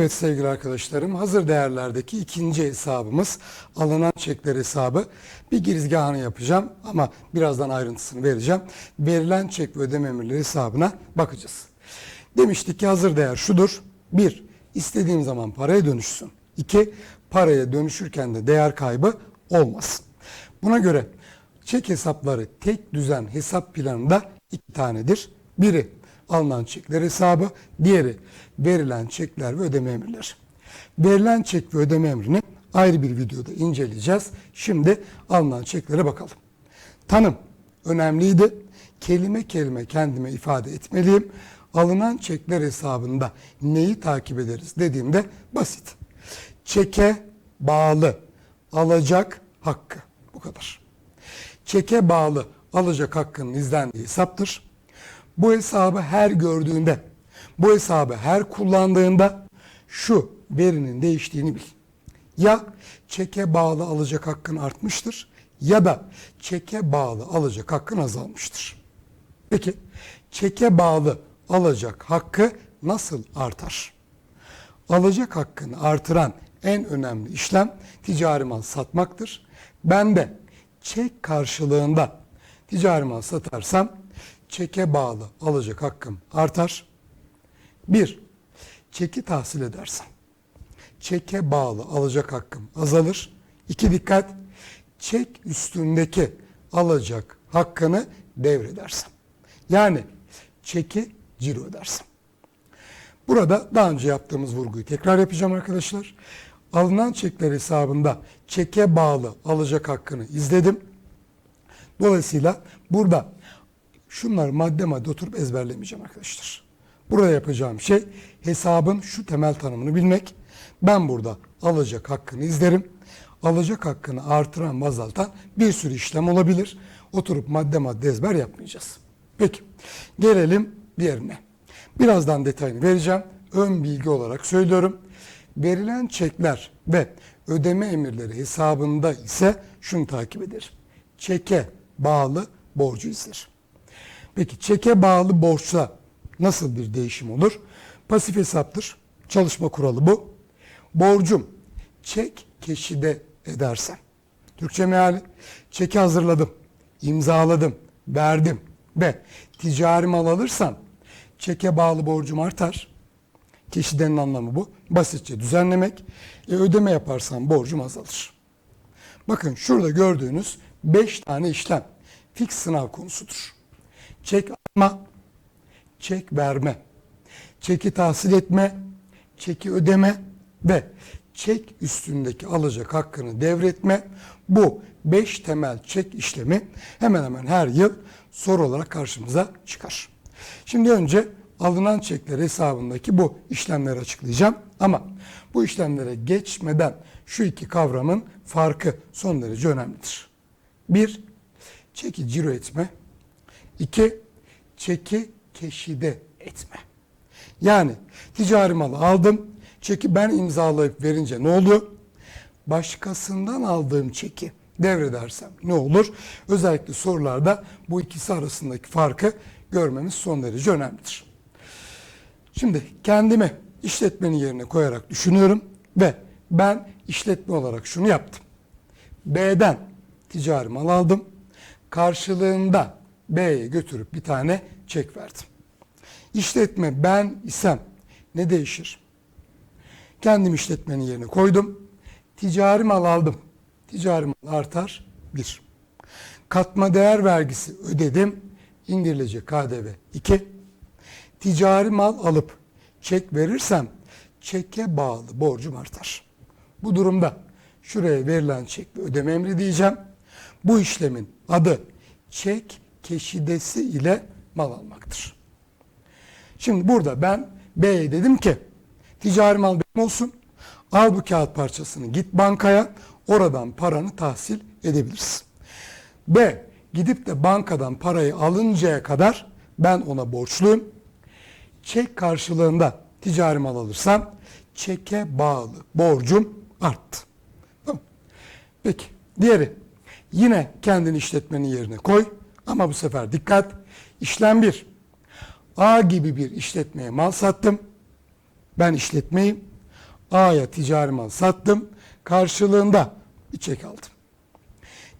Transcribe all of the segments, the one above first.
Evet sevgili arkadaşlarım hazır değerlerdeki ikinci hesabımız alınan çekler hesabı. Bir girizgahını yapacağım ama birazdan ayrıntısını vereceğim. Verilen çek ve ödeme emirleri hesabına bakacağız. Demiştik ki hazır değer şudur. 1. İstediğim zaman paraya dönüşsün. 2. Paraya dönüşürken de değer kaybı olmasın. Buna göre çek hesapları tek düzen hesap planında iki tanedir. Biri alınan çekler hesabı, diğeri verilen çekler ve ödeme emirleri. Verilen çek ve ödeme emrini ayrı bir videoda inceleyeceğiz. Şimdi alınan çeklere bakalım. Tanım önemliydi. Kelime kelime kendime ifade etmeliyim. Alınan çekler hesabında neyi takip ederiz dediğimde basit. Çeke bağlı alacak hakkı. Bu kadar. Çeke bağlı alacak hakkının izlendiği hesaptır. Bu hesabı her gördüğünde, bu hesabı her kullandığında şu verinin değiştiğini bil. Ya çeke bağlı alacak hakkın artmıştır ya da çeke bağlı alacak hakkın azalmıştır. Peki çeke bağlı alacak hakkı nasıl artar? Alacak hakkını artıran en önemli işlem ticari mal satmaktır. Ben de çek karşılığında ticari mal satarsam çeke bağlı alacak hakkım artar. Bir, çeki tahsil edersem çeke bağlı alacak hakkım azalır. İki dikkat, çek üstündeki alacak hakkını devredersem. Yani çeki ciro edersem. Burada daha önce yaptığımız vurguyu tekrar yapacağım arkadaşlar. Alınan çekler hesabında çeke bağlı alacak hakkını izledim. Dolayısıyla burada şunları madde madde oturup ezberlemeyeceğim arkadaşlar. Burada yapacağım şey hesabın şu temel tanımını bilmek. Ben burada alacak hakkını izlerim. Alacak hakkını artıran, azaltan bir sürü işlem olabilir. Oturup madde madde ezber yapmayacağız. Peki gelelim diğerine. Birazdan detayını vereceğim. Ön bilgi olarak söylüyorum. Verilen çekler ve ödeme emirleri hesabında ise şunu takip eder. Çeke bağlı borcu izler. Peki çeke bağlı borçla nasıl bir değişim olur? Pasif hesaptır. Çalışma kuralı bu. Borcum çek keşide edersem. Türkçe meali çeki hazırladım, imzaladım, verdim ve ticari mal alırsam çeke bağlı borcum artar. Keşidenin anlamı bu. Basitçe düzenlemek. E, ödeme yaparsam borcum azalır. Bakın şurada gördüğünüz 5 tane işlem fix sınav konusudur. Çek alma, çek verme, çeki tahsil etme, çeki ödeme ve çek üstündeki alacak hakkını devretme. Bu 5 temel çek işlemi hemen hemen her yıl soru olarak karşımıza çıkar. Şimdi önce alınan çekler hesabındaki bu işlemleri açıklayacağım. Ama bu işlemlere geçmeden şu iki kavramın farkı son derece önemlidir. Bir, çeki ciro etme. İki, çeki keşide etme. Yani ticari malı aldım, çeki ben imzalayıp verince ne oluyor? Başkasından aldığım çeki devredersem ne olur? Özellikle sorularda bu ikisi arasındaki farkı görmemiz son derece önemlidir. Şimdi kendimi işletmenin yerine koyarak düşünüyorum ve ben işletme olarak şunu yaptım. B'den ticari mal aldım. Karşılığında B'ye götürüp bir tane çek verdim. İşletme ben isem ne değişir? Kendim işletmenin yerine koydum. Ticari mal aldım. Ticari mal artar. Bir. Katma değer vergisi ödedim. İndirilecek KDV 2. Ticari mal alıp çek verirsem çeke bağlı borcum artar. Bu durumda şuraya verilen çek ödeme emri diyeceğim. Bu işlemin adı çek keşidesi ile mal almaktır. Şimdi burada ben B'ye dedim ki ticari mal benim olsun. Al bu kağıt parçasını git bankaya oradan paranı tahsil edebilirsin. B gidip de bankadan parayı alıncaya kadar ben ona borçluyum. Çek karşılığında ticari mal alırsam çeke bağlı borcum arttı. Tamam. Peki diğeri yine kendini işletmenin yerine koy ama bu sefer dikkat işlem bir. A gibi bir işletmeye mal sattım. Ben işletmeyim. A'ya ticari mal sattım. Karşılığında bir çek aldım.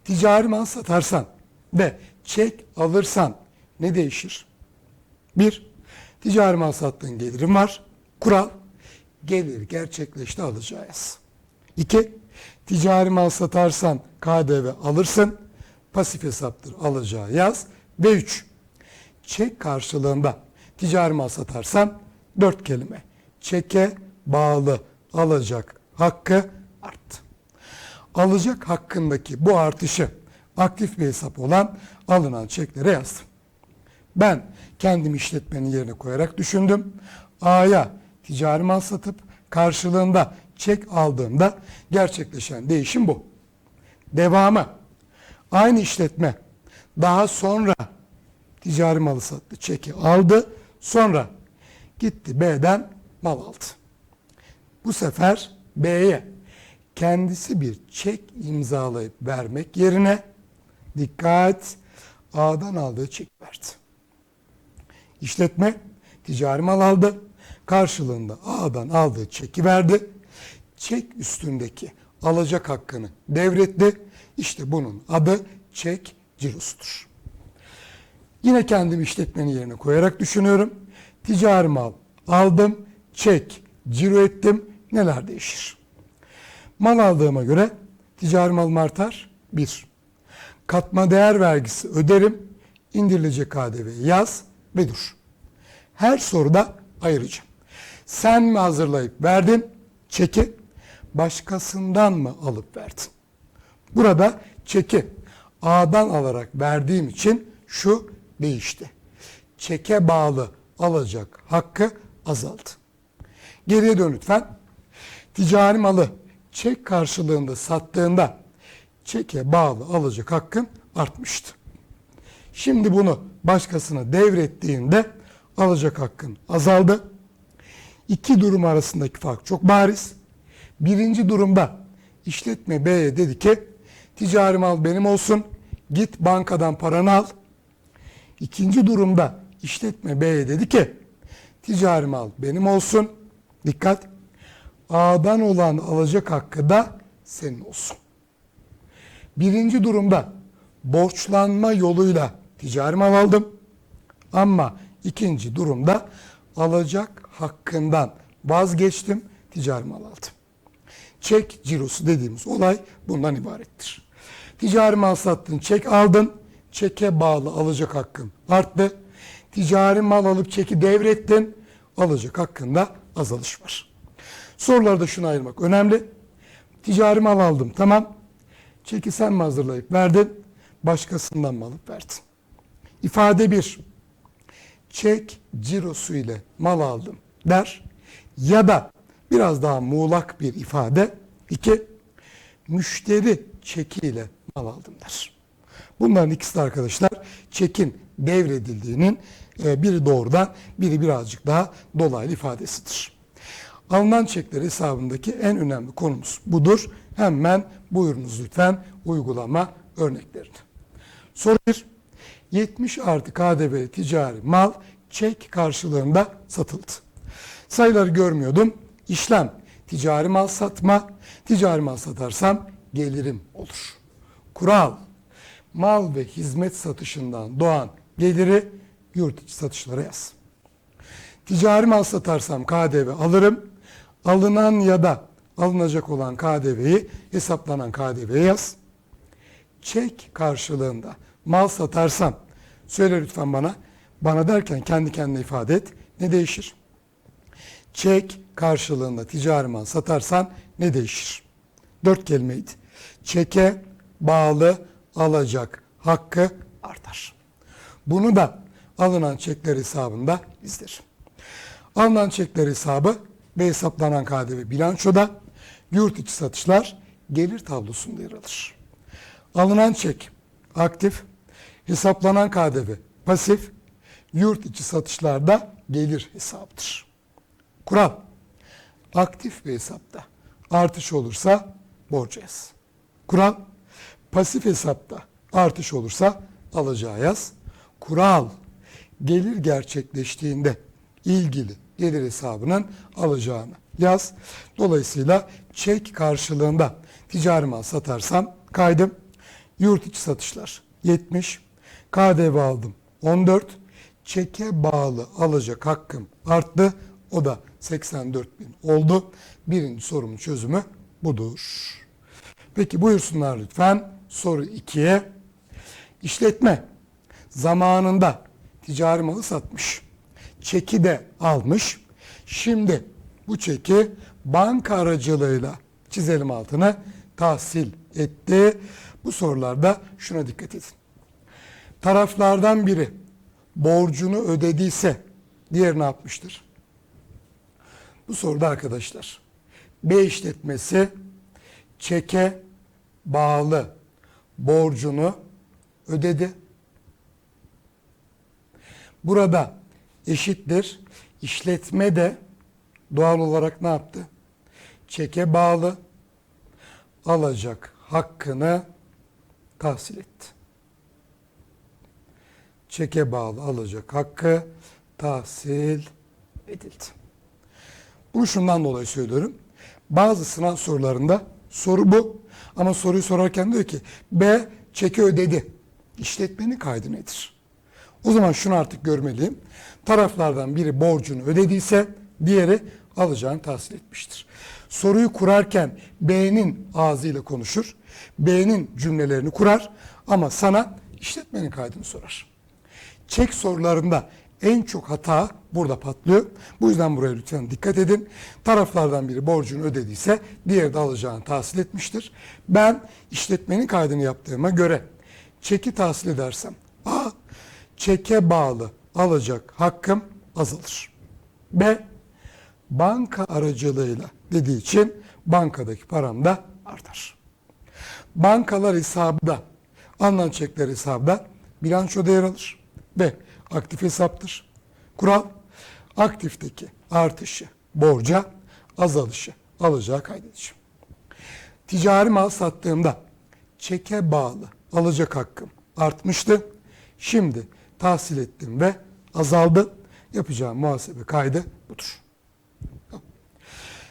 Ticari mal satarsan ve çek alırsan ne değişir? Bir, ticari mal sattığın gelirin var. Kural, gelir gerçekleşti alacağı yaz. İki, ticari mal satarsan KDV alırsın. Pasif hesaptır alacağı yaz. Ve üç, çek karşılığında ticari mal satarsan dört kelime. Çeke bağlı alacak hakkı arttı. Alacak hakkındaki bu artışı aktif bir hesap olan alınan çeklere yazdım. Ben kendim işletmenin yerine koyarak düşündüm. A'ya ticari mal satıp karşılığında çek aldığımda gerçekleşen değişim bu. Devamı aynı işletme daha sonra ticari malı sattı, çeki aldı. Sonra gitti B'den mal aldı. Bu sefer B'ye kendisi bir çek imzalayıp vermek yerine dikkat A'dan aldığı çek verdi. İşletme ticari mal aldı. Karşılığında A'dan aldığı çeki verdi. Çek üstündeki alacak hakkını devretti. İşte bunun adı çek cirosudur. Yine kendim işletmenin yerine koyarak düşünüyorum. Ticari mal aldım, çek, ciro ettim. Neler değişir? Mal aldığıma göre ticari malım artar. Bir. Katma değer vergisi öderim. İndirilecek KDV yaz ve dur. Her soruda ayıracağım. Sen mi hazırlayıp verdin çeki, başkasından mı alıp verdin? Burada çeki A'dan alarak verdiğim için şu değişti. Çeke bağlı alacak hakkı azaldı. Geriye dön lütfen. Ticari malı çek karşılığında sattığında çeke bağlı alacak hakkın artmıştı. Şimdi bunu başkasına devrettiğinde alacak hakkın azaldı. İki durum arasındaki fark çok bariz. Birinci durumda işletme B'ye dedi ki ticari mal benim olsun git bankadan paranı al. İkinci durumda işletme B'ye dedi ki ticari mal benim olsun dikkat A'dan olan alacak hakkı da senin olsun. Birinci durumda borçlanma yoluyla ticari mal aldım. Ama ikinci durumda alacak hakkından vazgeçtim, ticari mal aldım. Çek cirosu dediğimiz olay bundan ibarettir. Ticari mal sattın, çek aldın, çeke bağlı alacak hakkın arttı. Ticari mal alıp çeki devrettin, alacak hakkında azalış var. Sorularda şunu ayırmak önemli. Ticari mal aldım tamam. Çeki sen mi hazırlayıp verdin? Başkasından mı alıp verdin? İfade bir. Çek cirosu ile mal aldım der. Ya da biraz daha muğlak bir ifade. iki Müşteri çekiyle mal aldım der. Bunların ikisi de arkadaşlar çekin devredildiğinin e, biri doğrudan biri birazcık daha dolaylı ifadesidir. Alınan çekler hesabındaki en önemli konumuz budur. Hemen buyurunuz lütfen uygulama örneklerini. Soru 1. 70 artı KDV ticari mal çek karşılığında satıldı. Sayıları görmüyordum. İşlem ticari mal satma. Ticari mal satarsam gelirim olur. Kural mal ve hizmet satışından doğan geliri yurt içi satışlara yaz. Ticari mal satarsam KDV alırım. Alınan ya da alınacak olan KDV'yi hesaplanan KDV'ye yaz. Çek karşılığında mal satarsam söyle lütfen bana. Bana derken kendi kendine ifade et. Ne değişir? Çek karşılığında ticari mal satarsan ne değişir? Dört kelimeydi. Çeke bağlı alacak hakkı artar. Bunu da alınan çekler hesabında izlerim. Alınan çekler hesabı ve hesaplanan KDV bilançoda yurt içi satışlar gelir tablosunda yer alır. Alınan çek aktif, hesaplanan KDV pasif, yurt içi satışlarda gelir hesabıdır. Kural aktif bir hesapta artış olursa borca yaz. Kural pasif hesapta artış olursa alacağı yaz. Kural gelir gerçekleştiğinde ilgili gelir hesabının alacağını yaz. Dolayısıyla çek karşılığında ticari mal satarsam kaydım. Yurt içi satışlar 70. KDV aldım 14. Çeke bağlı alacak hakkım arttı. O da 84 bin oldu. Birinci sorumun çözümü budur. Peki buyursunlar lütfen. Soru 2'ye. İşletme zamanında ticari malı satmış. Çeki de almış. Şimdi bu çeki banka aracılığıyla çizelim altına tahsil etti. Bu sorularda şuna dikkat edin. Taraflardan biri borcunu ödediyse diğer ne yapmıştır? Bu soruda arkadaşlar B işletmesi çeke bağlı borcunu ödedi. Burada eşittir. İşletme de doğal olarak ne yaptı? Çeke bağlı alacak hakkını tahsil etti. Çeke bağlı alacak hakkı tahsil edildi. Bunu şundan dolayı söylüyorum. Bazı sınav sorularında soru bu. Ama soruyu sorarken diyor ki B çeki ödedi. İşletmenin kaydı nedir? O zaman şunu artık görmeliyim. Taraflardan biri borcunu ödediyse diğeri alacağını tahsil etmiştir. Soruyu kurarken B'nin ağzıyla konuşur. B'nin cümlelerini kurar ama sana işletmenin kaydını sorar. Çek sorularında en çok hata burada patlıyor. Bu yüzden buraya lütfen dikkat edin. Taraflardan biri borcunu ödediyse diğeri de alacağını tahsil etmiştir. Ben işletmenin kaydını yaptığıma göre çeki tahsil edersem A. Çeke bağlı alacak hakkım azalır. B. Banka aracılığıyla dediği için bankadaki param da artar. Bankalar hesabında alınan çekler hesabda bilançoda yer alır ve aktif hesaptır. Kural aktifteki artışı borca azalışı alacağı kaydedeceğim. Ticari mal sattığımda çeke bağlı alacak hakkım artmıştı. Şimdi tahsil ettim ve azaldı. Yapacağım muhasebe kaydı budur.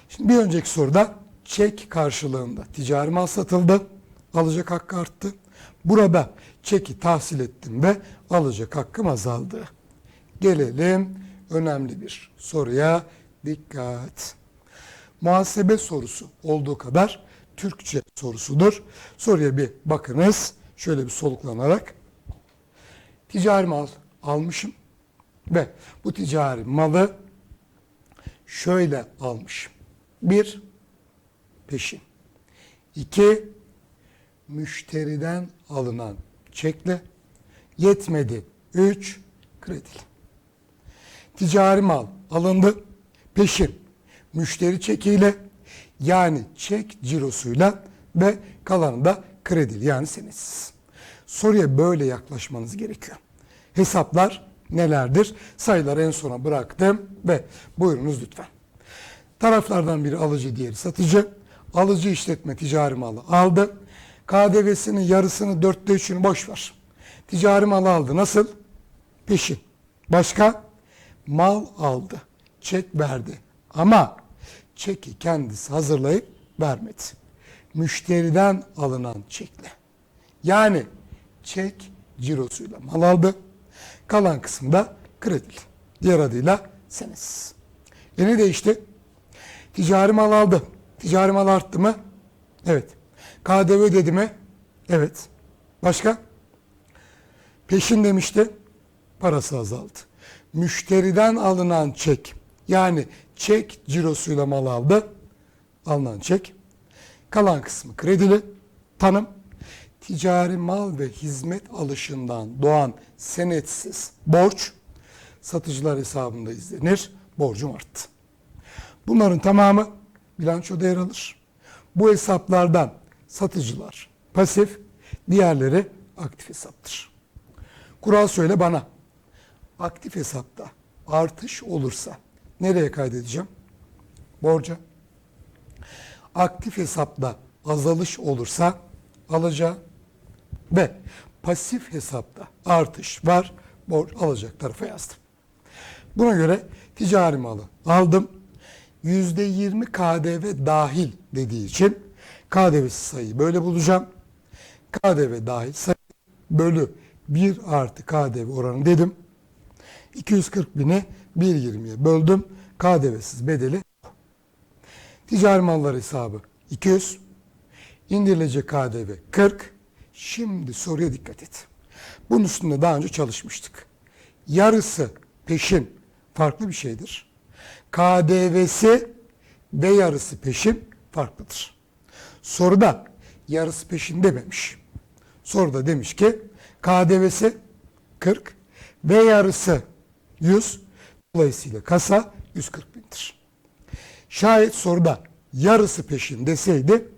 Şimdi bir önceki soruda çek karşılığında ticari mal satıldı. Alacak hakkı arttı. Burada çeki tahsil ettim ve alacak hakkım azaldı. Gelelim önemli bir soruya dikkat. Muhasebe sorusu olduğu kadar Türkçe sorusudur. Soruya bir bakınız. Şöyle bir soluklanarak. Ticari mal almışım ve bu ticari malı şöyle almışım. Bir, peşin. İki, müşteriden alınan çekle. Yetmedi. Üç, kredili. Ticari mal alındı. Peşin. Müşteri çekiyle yani çek cirosuyla ve kalanı da kredili yani senetsiz. Soruya böyle yaklaşmanız gerekiyor. Hesaplar nelerdir? Sayıları en sona bıraktım ve buyurunuz lütfen. Taraflardan biri alıcı, diğeri satıcı. Alıcı işletme ticari malı aldı. KDV'sinin yarısını, dörtte üçünü boş ver. Ticari malı aldı. Nasıl? Peşin. Başka? Mal aldı. Çek verdi. Ama çeki kendisi hazırlayıp vermedi. Müşteriden alınan çekle. Yani çek cirosuyla mal aldı. Kalan kısımda kredili. Diğer adıyla senetsiz. E ne değişti? Ticari mal aldı. Ticari mal arttı mı? Evet. KDV ödedi mi? Evet. Başka? Peşin demişti. Parası azaldı. Müşteriden alınan çek. Yani çek cirosuyla mal aldı. Alınan çek. Kalan kısmı kredili. Tanım. Ticari mal ve hizmet alışından doğan senetsiz borç satıcılar hesabında izlenir. Borcum arttı. Bunların tamamı bilançoda yer alır. Bu hesaplardan satıcılar pasif, diğerleri aktif hesaptır. Kural söyle bana. Aktif hesapta artış olursa nereye kaydedeceğim? Borca. Aktif hesapta azalış olursa alacağı ve pasif hesapta artış var, borç alacak tarafa yazdım. Buna göre ticari malı aldım. %20 KDV dahil dediği için KDV'si sayıyı böyle bulacağım. KDV dahil sayı bölü 1 artı KDV oranı dedim. 240 bini 1.20'ye böldüm. KDV'siz bedeli ticari mallar hesabı 200. İndirilecek KDV 40. Şimdi soruya dikkat et. Bunun üstünde daha önce çalışmıştık. Yarısı peşin farklı bir şeydir. KDV'si ve yarısı peşin farklıdır. Soruda yarısı peşin dememiş. Soruda demiş ki KDV'si 40 ve yarısı 100. Dolayısıyla kasa 140 bindir. Şayet soruda yarısı peşin deseydi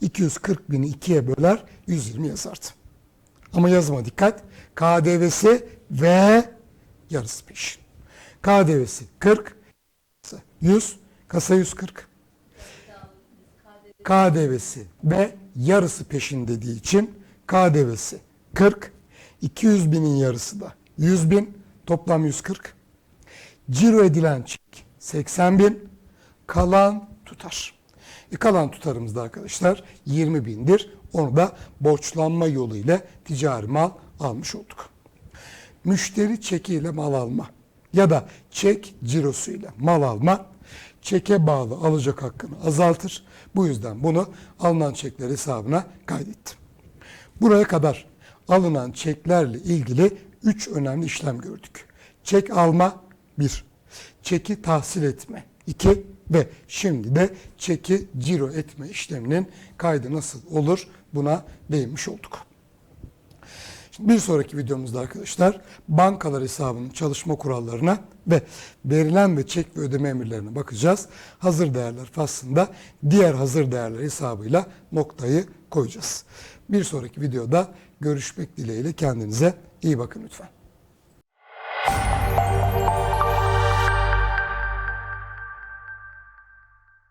240 bini ikiye böler 120 yazardı. Ama yazma dikkat. KDV'si ve yarısı peşin. KDV'si 40, 100, kasa 140. KDV'si ve yarısı peşin dediği için KDV'si 40, 200 binin yarısı da 100 bin, toplam 140. Ciro edilen çek 80 bin, kalan tutar. E kalan tutarımız da arkadaşlar 20 bindir. Onu da borçlanma yoluyla ticari mal almış olduk. Müşteri çekiyle mal alma ya da çek cirosuyla mal alma çeke bağlı alacak hakkını azaltır. Bu yüzden bunu alınan çekler hesabına kaydettim. Buraya kadar alınan çeklerle ilgili 3 önemli işlem gördük. Çek alma 1, çeki tahsil etme 2 ve şimdi de çeki ciro etme işleminin kaydı nasıl olur buna değinmiş olduk. Şimdi bir sonraki videomuzda arkadaşlar bankalar hesabının çalışma kurallarına ve verilen ve çek ve ödeme emirlerine bakacağız. Hazır değerler faslında diğer hazır değerler hesabıyla noktayı koyacağız. Bir sonraki videoda görüşmek dileğiyle kendinize iyi bakın lütfen.